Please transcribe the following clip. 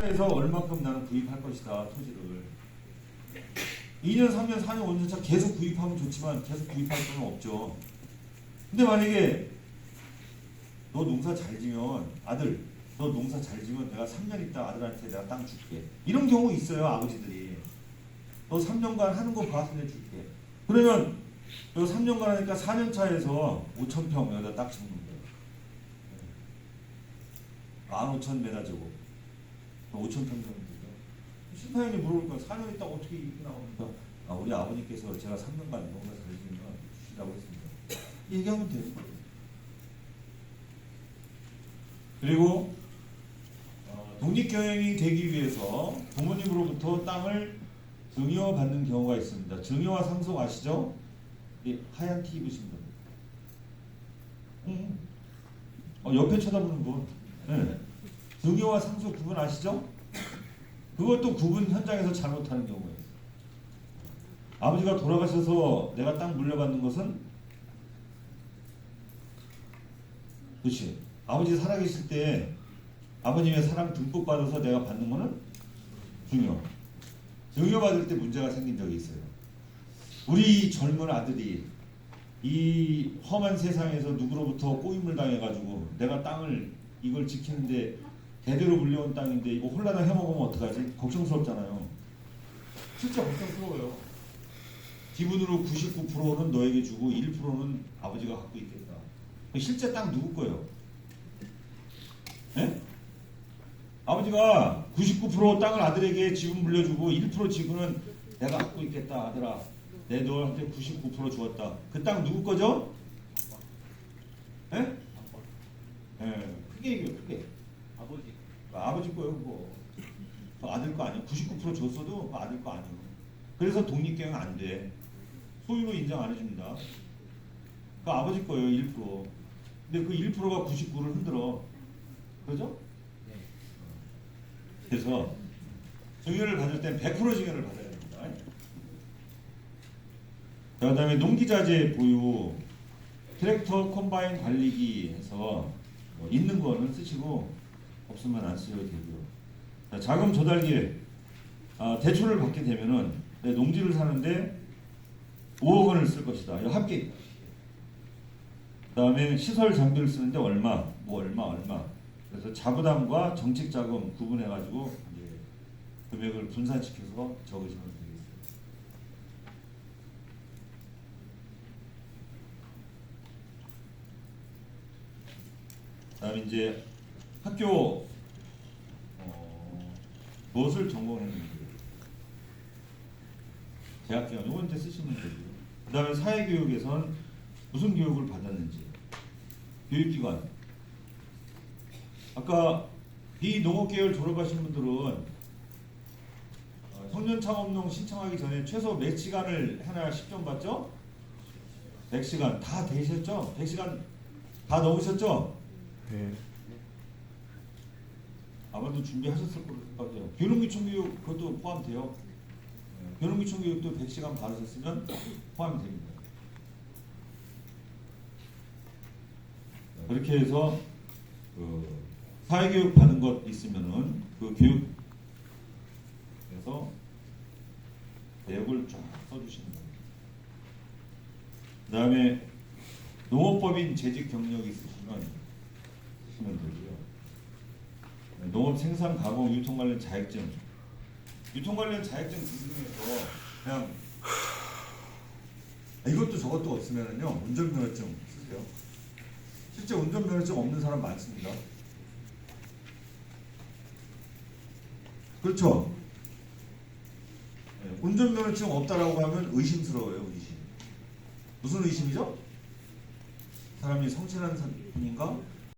에서 얼마큼 나는 구입할 것이다 토지를. 2년, 3년, 4년, 5년 차 계속 구입하면 좋지만 계속 구입할 수는 없죠. 근데 만약에 너 농사 잘 지면 아들 너 농사 잘 지면 내가 3년 있다 아들한테 내가 땅 줄게. 이런 경우 있어요 아버지들이. 너 3년간 하는 거 봐서 내가 줄게. 그러면 너 3년간 하니까 4년 차에서 5천 평 여기다 딱 짓는 거예요. 15,000m 제곱 5천 평 정도 되죠. 심사위원이 물어볼 거야. 4년 있다 어떻게 이렇게 나옵니까? 아, 우리 아버님께서 제가 3년간 농사 잘 지으면 주시라고 했습니다. 얘기하면 되는 거예요. 그리고 어, 독립경영이 되기 위해서 부모님으로부터 땅을 증여받는 경우가 있습니다. 증여와 상속 아시죠? 이 하얀 티 입으신 분. 응. 어, 옆에 쳐다보는 분. 네. 증여와 상속 구분 아시죠? 그것도 구분 현장에서 잘못하는 경우가 있어요. 아버지가 돌아가셔서 내가 땅 물려받는 것은 그렇지. 아버지 살아계실 때 아버님의 사랑 듬뿍 받아서 내가 받는 거는 중요. 증여 받을 때 문제가 생긴 적이 있어요. 우리 젊은 아들이 이 험한 세상에서 누구로부터 꼬임을 당해가지고 내가 땅을 이걸 지키는데 대대로 물려온 땅인데 이거 홀라당 해먹으면 어떡하지? 걱정스럽잖아요. 진짜 걱정스러워요. 기분으로 99%는 너에게 주고 1%는 아버지가 갖고 있겠다. 실제 땅 누구 거예요? 예? 아버지가 99% 땅을 아들에게 지분 물려주고 1% 지분은 내가 갖고 있겠다 아들아. 내 너한테 99% 주었다. 그 땅 누구 거죠? 예? 예, 크게 얘기해요, 크게. 아버지 아버지 거예요, 그거. 그 아들 거 아니에요. 99% 줬어도 그 아들 거 아니에요. 그래서 독립경영 안 돼. 소유로 인정 안 해줍니다. 그 아버지 거예요, 1%. 근데 그 1%가 99를 흔들어. 그죠? 네. 그래서 증여를 받을 땐 100% 증여를 받아야 됩니다. 자, 그 다음에 농기자재 보유, 트랙터 콤바인 관리기 해서 뭐 있는 거는 쓰시고 없으면 안 쓰셔도 되고요. 자, 자금 조달기에 아, 대출을 받게 되면은 내 농지를 사는데 5억 원을 쓸 것이다. 이거 합계. 그다음에 시설 장비를 쓰는데 얼마, 뭐 얼마, 얼마. 그래서 자부담과 정책 자금 구분해 가지고 금액을 분산시켜서 적으시면 되겠습니다. 그다음에 이제 학교 어, 무엇을 전공했는지 대학 기간 요건 때 쓰시면 되고요. 그 다음에 사회교육에선 무슨 교육을 받았는지 교육기관 아까 비농업계열 졸업하신 분들은 어, 청년창업농 신청하기 전에 최소 몇 시간을 해놔야 10점 받죠? 100시간 다 되셨죠? 100시간 다 넘으셨죠? 네. 아마도 준비하셨을 거로 생각해요. 교육기총 교육 그것도 포함돼요. 네, 교육기총 교육도 100시간 받으셨으면 포함이 됩니다. 그렇게 해서 그 사회교육 받은 것 있으면은 그 교육에서 내역을 쫙 써주시는 겁니다. 그 다음에 농업법인 재직 경력이 있으시면 쓰시면 되고요. 농업 생산 가공 유통 관련 자격증 유통 관련 자격증 등등해서 그냥 아, 이것도 저것도 없으면은요 운전면허증 쓰세요. 실제 운전면허증 없는 사람 많습니다. 그렇죠? 네, 운전면허증 없다라고 하면 의심스러워요, 의심. 무슨 의심이죠? 사람이 성실한 사- 분인가?